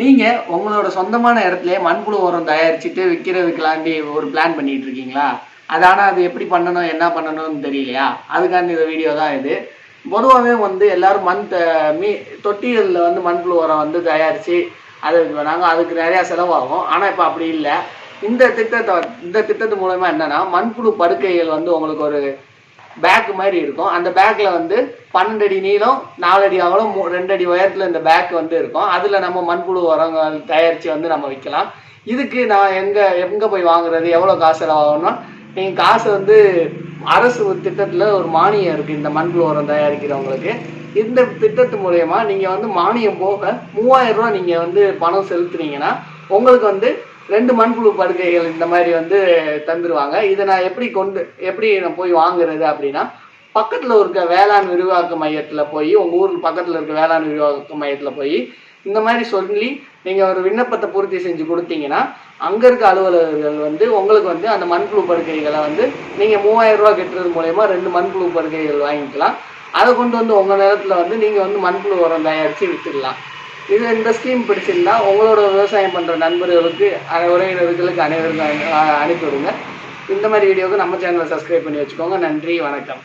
நீங்கள் உங்களோட சொந்தமான இடத்துலயே மண்புழு உரம் தயாரிச்சுட்டு விற்கிறதுக்கலாண்டி ஒரு பிளான் பண்ணிட்டு இருக்கீங்களா அது ஆனால் அது எப்படி பண்ணணும் என்ன பண்ணணும்னு தெரியலையா? அதுக்காண்டி இந்த வீடியோ தான் இது. பொதுவாகவே வந்து எல்லாரும் மண் த மீ தொட்டிகளில் வந்து மண்புழு உரம் வந்து தயாரித்து அதை நாங்கள் பண்ணாங்க அதுக்கு நிறையா செலவாகும். ஆனால் இப்போ அப்படி இல்லை. இந்த திட்டத்தை இந்த திட்டத்து மூலமா என்னன்னா மண்புழு படுக்கைகள் வந்து உங்களுக்கு ஒரு பேக் மாதிரி இருக்கும். அந்த பேக்கில் வந்து பன்னெண்டு அடி நீளம் நாலு அடி அகலம் மூ- ரெண்டு அடி உயரத்தில் இந்த பேக் வந்து இருக்கும். அதில் நம்ம மண்புழு உரங்கள் தயாரித்து வந்து நம்ம விற்கலாம் இதுக்கு நான் எங்கே எங்கே போய் வாங்குறது எவ்வளோ காசு செலவாகும்னா நீங்கள் காசு வந்து அரசு திட்டத்தில் ஒரு மானியம் இருக்குது இந்த மண்புழு உரம் தயாரிக்கிறவங்களுக்கு. இந்த திட்டத்து மூலயமா நீங்கள் வந்து மானியம் போக மூவாயிரம் ரூபா நீங்கள் வந்து பணம் செலுத்துனீங்கன்னா உங்களுக்கு வந்து ரெண்டு மண்புழு படுக்கைகள் இந்த மாதிரி வந்து தந்துருவாங்க. இதை நான் எப்படி கொண்டு எப்படி நான் போய் வாங்குறது அப்படின்னா பக்கத்தில் இருக்க வேளாண் விரிவாக்க மையத்தில் போய் உங்கள் ஊருக்கு பக்கத்தில் இருக்க வேளாண் விரிவாக்க மையத்தில் போய் இந்த மாதிரி சொல்லி நீங்கள் ஒரு விண்ணப்பத்தை பூர்த்தி செஞ்சு கொடுத்தீங்கன்னா அங்கே இருக்க அலுவலர்கள் வந்து உங்களுக்கு வந்து அந்த மண்புழு படுக்கைகளை வந்து நீங்கள் மூவாயிரம் ரூபா கட்டுறது மூலயமா ரெண்டு மண்புழு படுக்கைகள் வாங்கிக்கலாம். அதை கொண்டு வந்து உங்கள் நேரத்தில் வந்து நீங்கள் வந்து மண்புழு உரம் தயாரித்து விற்றுக்கலாம் இது இந்த ஸ்கீம் பிடிச்சிருந்தா உங்களோட விவசாயம் பண்ணுற நண்பர்களுக்கு உறவினர்களுக்கு அனைவருக்கும் அனுப்பிவிடுங்க இந்த மாதிரி வீடியோவுக்கு நம்ம சேனலை சப்ஸ்கிரைப் பண்ணி வச்சுக்கோங்க. நன்றி வணக்கம்.